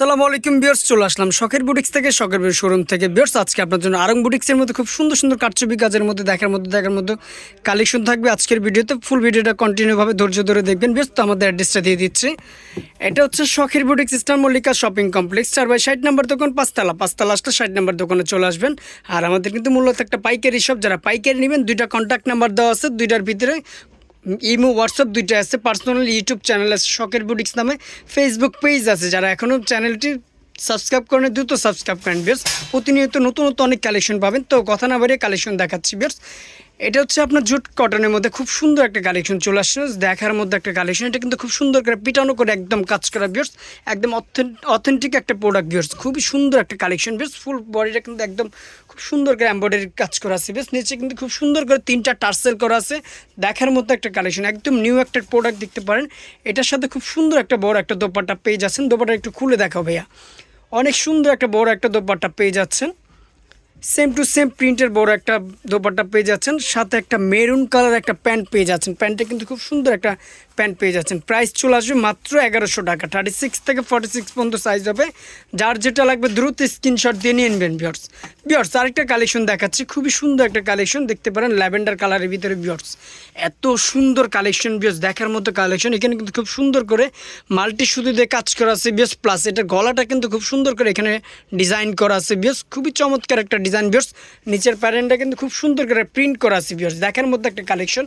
সালামু আলাইকুম বিয়ার্স চলে আসলাম শখের বুটিক্স থেকে, শখের বুটিক শোরুম থেকে। বিয়ার্স আজকে আপনার জন্য আরং বুটিক্সের মধ্যে খুব সুন্দর সুন্দর কারচুপি কাজের মধ্যে, দেখার মধ্যে দেখার মধ্যে কালেকশন থাকবে। আজকের ভিডিওতে ফুল ভিডিওটা কন্টিনিউভাবে ধৈর্য ধরে দেখবেন। বিয়ার্স তো আমাদের অ্যাড্রেসটা দিয়ে দিচ্ছে। এটা হচ্ছে শখের boutiques star Mallika shopping complex চার বাই ষাট নাম্বার দোকান, পাঁচতলা। পাঁচতলা আসলে ষাট নাম্বার দোকানে চলে আসবেন। আর আমাদের কিন্তু মূলত একটা পাইকারি শপ যারা পাইকারি নেবেন, দুইটা কন্ট্যাক্ট নাম্বার দেওয়া আছে, দুইটার ভিতরে ইমো হোয়াটসঅ্যাপ দুইটা আছে পার্সোনাল ইউটিউব চ্যানেল আছে শখের বুটিক্স নামে ফেসবুক পেজ আছে। যারা এখনও চ্যানেলটি সাবস্ক্রাইব করেন, দ্রুত সাবস্ক্রাইব করেন বিয়ার্স প্রতিনিয়ত নতুন নতুন অনেক কালেকশন পাবেন। তো কথা না বাড়িয়ে কালেকশন দেখাচ্ছি বিয়ার্স এটা হচ্ছে আপনার জুট কটনের মধ্যে খুব সুন্দর একটা কালেকশন চলে আসছে। দেখার মধ্যে একটা কালেকশন এটা কিন্তু খুব সুন্দর করে পিটানো করে একদম কাজ করা বিয়ার্স একদম অথেন্টিক একটা প্রোডাক্ট বিয়ার্স খুবই সুন্দর একটা কালেকশন বিয়ার্স ফুল বডিটা কিন্তু একদম খুব সুন্দর করে এম্ব্রয়ডারি কাজ করা আছে বেশ নিচে কিন্তু খুব সুন্দর করে তিনটা টার্সেল করা আছে। দেখার মতো একটা কালেকশন একদম নিউ একটা প্রোডাক্ট দেখতে পারেন। এটার সাথে খুব সুন্দর একটা বড় একটা দোপাট্টা পেয়ে যাচ্ছেন। দোপাটা একটু খুলে দেখাও ভাইয়া। অনেক সুন্দর একটা বড় একটা দোপাট্টা পেয়ে যাচ্ছেন। সেম টু সেম প্রিন্টের বড় একটা দোপাট্টা পেয়ে যাচ্ছেন, সাথে একটা মেরুন কালার একটা প্যান্ট পেয়ে যাচ্ছেন। প্যান্টটা কিন্তু খুব সুন্দর একটা প্যান্ট পেয়ে যাচ্ছেন। প্রাইস চলে আসবে মাত্র এগারোশো টাকা। থার্টি সিক্স থেকে ফর্টি সিক্স পর্যন্ত সাইজ হবে। যার যেটা লাগবে দ্রুত স্ক্রিনশট দিয়ে নিয়ে নেবেন বিয়ার্স বিয়ার্স আরেকটা কালেকশন দেখাচ্ছি। খুবই সুন্দর একটা কালেকশন দেখতে পারেন ল্যাভেন্ডার কালারের ভিতরে বিয়ার্স এত সুন্দর কালেকশন বিয়ার্স দেখার মতো কালেকশন এখানে কিন্তু খুব সুন্দর করে মাল্টি সুতো দিয়ে কাজ করা আছে বিয়ার্স প্লাস এটার গলাটা কিন্তু খুব সুন্দর করে এখানে ডিজাইন করা আছে বিয়ার্স খুবই চমৎকার একটা ডিজাইন বিয়ার্স নিচের প্যারেন্টটা কিন্তু খুব সুন্দর করে প্রিন্ট করা আছে বিয়ার্স দেখার মধ্যে একটা কালেকশন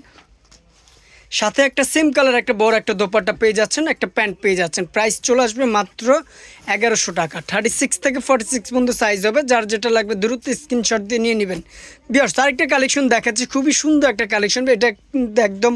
সাথে একটা সেম কালার, একটা বড়, একটা দোপাট্টা পেয়ে যাচ্ছেন, একটা প্যান্ট পেয়ে যাচ্ছেন। প্রাইস চলে আসবে মাত্র এগারোশো টাকা। থার্টি সিক্স থেকে ফর্টি সিক্স পর্যন্ত সাইজ হবে। যার যেটা লাগবে দ্রুত স্ক্রিনশট দিয়ে নিয়ে নেবেন। বিয়ার্স আরেকটা কালেকশন দেখাচ্ছি। খুবই সুন্দর একটা কালেকশন এটা একদম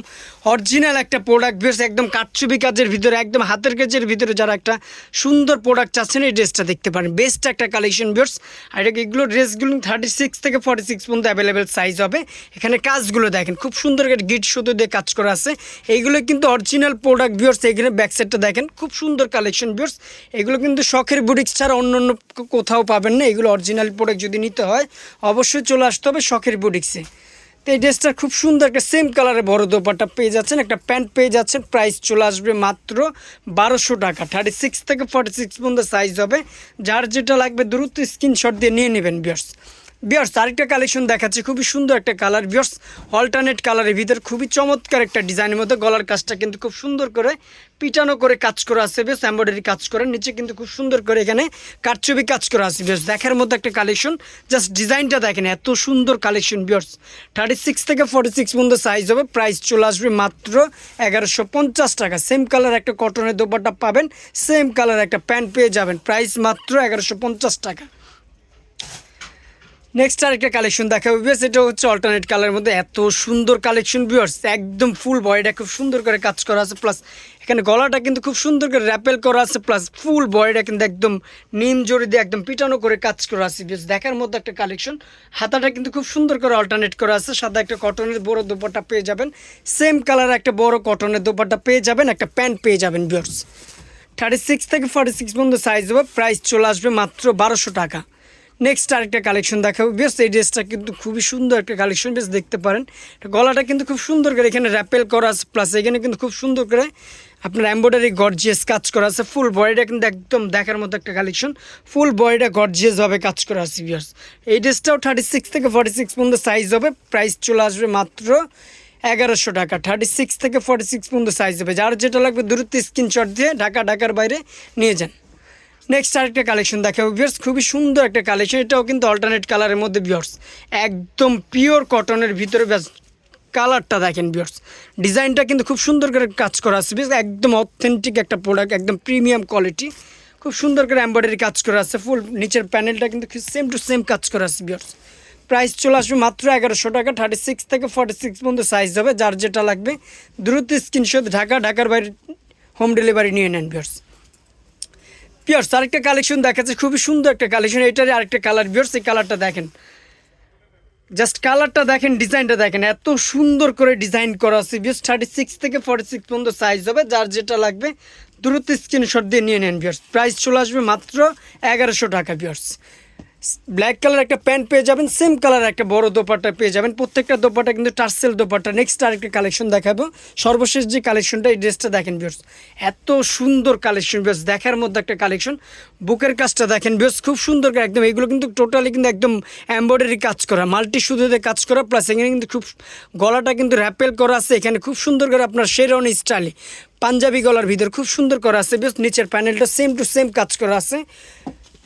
অরিজিনাল একটা প্রোডাক্ট বিয়ার্স একদম কাটছবি কাজের ভিতরে, একদম হাতের কাজের ভিতরে যারা একটা সুন্দর প্রোডাক্ট চাচ্ছেন, এই ড্রেসটা দেখতে পারেন। বেস্ট একটা কালেকশন বিয়ার্স আর এটা এগুলো ড্রেসগুলো থার্টি সিক্স থেকে ফর্টি সিক্স পর্যন্ত অ্যাভেলেবেল সাইজ হবে। এখানে কাজগুলো দেখেন। খুব সুন্দর গিট সুতো দিয়ে কাজ করা আছে। এইগুলো কিন্তু অরিজিনাল প্রোডাক্ট বিয়ার্স এখানে ব্যাক সাইডটা দেখেন। খুব সুন্দর কালেকশন বিয়ার্স এগুলো কিন্তু শখের বুটিক্স ছাড়া অন্য অন্য কোথাও পাবেন না। এগুলো অরিজিনাল প্রোডাক্ট যদি নিতে হয়, অবশ্যই চলে আসতে হবে শখের বুটিক্সে তো এই ড্রেসটার খুব সুন্দর একটা সেম কালারের বড় দোপাটা পেয়ে যাচ্ছেন। একটা প্যান্ট পেয়ে যাচ্ছেন। প্রাইস চলে আসবে মাত্র বারোশো টাকা। থার্টি সিক্স থেকে ফর্টি সিক্স পর্যন্ত সাইজ হবে। যার যেটা লাগবে দ্রুত স্ক্রিনশট দিয়ে নিয়ে নেবেন বিয়ার্স বিয়ার্স আরেকটা কালেকশন দেখাচ্ছে, খুবই সুন্দর একটা কালার বিয়ার্স অল্টারনেট কালারের ভিতর খুবই চমৎকার একটা ডিজাইনের মধ্যে গলার কাজটা কিন্তু খুব সুন্দর করে পিটানো করে কাজ করা আছে, বেশ এম্ব্রয়ডারি কাজ করে। নিচে কিন্তু খুব সুন্দর করে এখানে কারচুপি কাজ করা আছে বেশ দেখার মধ্যে একটা কালেকশন জাস্ট ডিজাইনটা দেখেন, এত সুন্দর কালেকশন বিয়ার্স থার্টি সিক্স থেকে ফর্টি সিক্স পর্যন্ত সাইজ হবে প্রাইস চলে আসবে মাত্র এগারোশো পঞ্চাশ টাকা। সেম কালার একটা কটনের দোপাট্টা পাবেন সেম কালার একটা প্যান্ট পেয়ে যাবেন প্রাইস মাত্র এগারোশো পঞ্চাশ টাকা। নেক্সট আরেকটা কালেকশন দেখাবো বিয়ার্স এটা হচ্ছে অল্টারনেট কালারের মধ্যে এত সুন্দর কালেকশন বিয়ার্স একদম ফুল বডিটা খুব সুন্দর করে কাজ করা আছে প্লাস এখানে গলাটা কিন্তু খুব সুন্দর করে র্যাপেল করা আছে প্লাস ফুল বডিটা কিন্তু একদম নিম জড়ি দিয়ে একদম পিটানো করে কাজ করা আছে বিয়ার্স দেখার মধ্যে একটা কালেকশন হাতাটা কিন্তু খুব সুন্দর করে অল্টারনেট করা আছে, সাদা একটা কটনের বড় দোপাট্টা পেয়ে যাবেন। সেম কালার একটা বড় কটনের দোপাট্টা পেয়ে যাবেন, একটা প্যান্ট পেয়ে যাবেন বিয়ার্স থার্টি সিক্স থেকে ফর্টি সিক্স পর্যন্ত সাইজ হবে প্রাইস চলে আসবে মাত্র বারোশো টাকা। নেক্সট আরেকটা কালেকশন দেখাবো। বেশ, এই ড্রেসটা কিন্তু খুবই সুন্দর একটা কালেকশন বেশ দেখতে পারেন। গলাটা কিন্তু খুব সুন্দর করে এখানে র্যাপেল করা আছে প্লাস এখানে কিন্তু খুব সুন্দর করে আপনার এম্ব্রয়ডারি গর্জিয়াস কাজ করা আছে। ফুল বডিটা কিন্তু একদম দেখার মতো একটা কালেকশন ফুল বডিটা গর্জিয়াসভাবে কাজ করা আছে বিয়ার্স এই ড্রেসটাও থার্টি সিক্স থেকে ফর্টি সিক্স পর্যন্ত সাইজ হবে। প্রাইস চলে আসবে মাত্র এগারোশো টাকা। থার্টি সিক্স থেকে ফর্টি সিক্স পর্যন্ত সাইজ হবে। যার যেটা লাগবে, দ্রুত স্ক্রিনশট দিয়ে ঢাকা ঢাকার বাইরে নিয়ে যান। নেক্সট আরেকটা কালেকশন দেখাবো বিয়ার্স খুবই সুন্দর একটা কালেকশন এটাও কিন্তু অল্টারনেট কালারের মধ্যে বিয়ার্স একদম পিওর কটনের ভিতরে, ব্যাস কালারটা দেখেন বিয়ার্স ডিজাইনটা কিন্তু খুব সুন্দর করে কাজ করা আছে বেশ একদম অথেন্টিক একটা প্রোডাক্ট একদম প্রিমিয়াম কোয়ালিটি খুব সুন্দর করে এম্ব্রয়ডারি কাজ করা আছে ফুল নিচের প্যানেলটা কিন্তু সেম টু সেম কাজ করা আছে বিয়ার্স প্রাইস চলে আসবে মাত্র এগারোশো টাকা থার্টি সিক্স থেকে ফর্টি সিক্স পর্যন্ত সাইজ হবে, যার যেটা লাগবে, দ্রুত স্ক্রিনশট ঢাকা, ঢাকার বাইরে হোম ডেলিভারি নিয়ে নেন বিয়ার্স পিয়ার্স আরেকটা কালেকশন দেখাচ্ছে, খুবই সুন্দর একটা কালেকশন এটারই আরেকটা কালার পিয়ার্স এই কালারটা দেখেন। জাস্ট কালারটা দেখেন ডিজাইনটা দেখেন, এত সুন্দর করে ডিজাইন করা আছে। বিয়ার্স থার্টি সিক্স থেকে ফর্টি সিক্স পর্যন্ত সাইজ হবে, যার যেটা লাগবে, দ্রুত স্ক্রিনশট দিয়ে নিয়ে নেন বিয়ার্স প্রাইস চলে আসবে মাত্র এগারোশো টাকা বিয়ার্স ব্ল্যাক কালার একটা প্যান্ট পেয়ে যাবেন সেম কালার একটা বড় দোপাটা পেয়ে যাবেন। প্রত্যেকটা দোপাট্টা কিন্তু টার্সেল দোপাট্টা। নেক্সট আরেকটা কালেকশন দেখাবো। সর্বশেষ যে কালেকশনটা এই ড্রেসটা দেখেন বিয়র্স এত সুন্দর কালেকশন বিয়র্স দেখার মধ্যে একটা কালেকশন বুকের কাজটা দেখেন বিয়র্স খুব সুন্দর একদম। এগুলো কিন্তু টোটালি কিন্তু একদম এমব্রয়ডারি কাজ করা মাল্টি সুতোতে কাজ করা প্লাস এখানে কিন্তু খুব গলাটা কিন্তু র্যাপেল করা আছে। এখানে খুব সুন্দর করে আপনার শেরওয়ানি স্টাইলে পাঞ্জাবি গলার ভিতর খুব সুন্দর করা আছে বেশ নিচের প্যানেলটা সেম টু সেম কাজ করা আছে।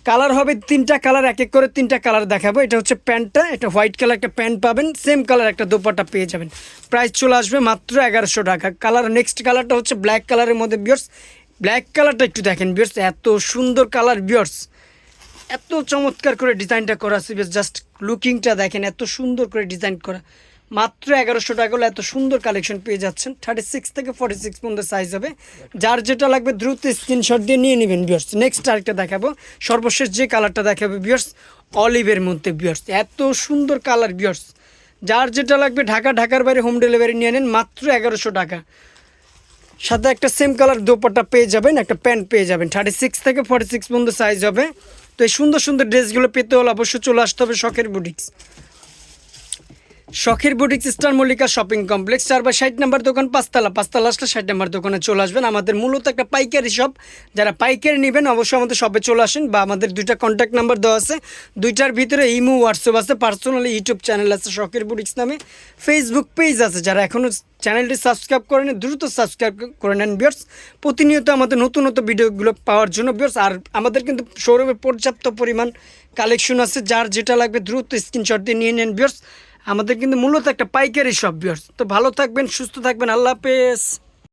কালার হবে তিনটা কালার এক এক করে তিনটা কালার দেখাবো। এটা হচ্ছে প্যান্টটা, এটা হোয়াইট কালার একটা প্যান্ট পাবেন সেম কালার একটা দোপাট্টা পেয়ে যাবেন। প্রাইস চলে আসবে মাত্র এগারোশো টাকা। কালার নেক্সট কালারটা হচ্ছে ব্ল্যাক কালারের মধ্যে বিয়ার্স ব্ল্যাক কালারটা একটু দেখেন বিয়ার্স এত সুন্দর কালার বিয়ার্স এত চমৎকার করে ডিজাইনটা করা আছে জাস্ট লুকিংটা দেখেন, এত সুন্দর করে ডিজাইন করা। মাত্র এগারোশো টাকা হলে এত সুন্দর কালেকশন পেয়ে যাচ্ছেন। থার্টি সিক্স থেকে ফর্টি সিক্স পর্যন্ত সাইজ হবে। যার যেটা লাগবে দ্রুত স্ক্রিনশট দিয়ে নিয়ে নেবেন বিয়ার্স নেক্সট আরেকটা দেখাবো। সর্বশেষ যে কালারটা দেখাবে বিয়ার্স অলিভের মধ্যে বিয়ার্স এত সুন্দর কালার বিয়ার্স যার যেটা লাগবে ঢাকা, ঢাকার বাইরে হোম ডেলিভারি নিয়ে নেন, মাত্র এগারোশো টাকা। সাথে একটা সেম কালার দোপাট্টা পেয়ে যাবেন, একটা প্যান্ট পেয়ে যাবেন। থার্টি সিক্স থেকে ফর্টি সিক্স পর্যন্ত সাইজ হবে। তো এই সুন্দর সুন্দর ড্রেসগুলো পেতে হলে অবশ্যই চলে আসতে হবে শখের বুটিক্স শখের boutiques star Mallika shopping complex, চার বা ষাট নাম্বার দোকান, পাঁচতলা। পাঁচতলা আসলে ষাট নাম্বার দোকানে চলে আসবেন। আমাদের মূলত একটা পাইকারি শপ যারা পাইকারি নেবেন, অবশ্যই আমাদের শপে চলে আসেন বা আমাদের দুইটা কন্ট্যাক্ট নাম্বার দেওয়া আছে। দুইটার ভিতরে ইমো, হোয়াটসঅ্যাপ আছে পার্সোনালি ইউটিউব চ্যানেল আছে, শখের বুটিক্স নামে। ফেসবুক পেজ আছে। যারা এখনও চ্যানেলটি সাবস্ক্রাইব করে নেন দ্রুত সাবস্ক্রাইব করে নেন বিয়ার্স প্রতিনিয়ত আমাদের নতুন নতুন ভিডিওগুলো পাওয়ার জন্য বিয়ার্স আর আমাদের কিন্তু শোরুমে পর্যাপ্ত পরিমাণ কালেকশন আছে। যার যেটা লাগবে দ্রুত স্ক্রিনশট দিয়ে নিয়ে নেন বিয়ার্স আমাদের কিন্তু মূলত একটা পাইকারি সব বিয়ার্স তো ভালো থাকবেন সুস্থ থাকবেন আল্লাহ হাফেজ।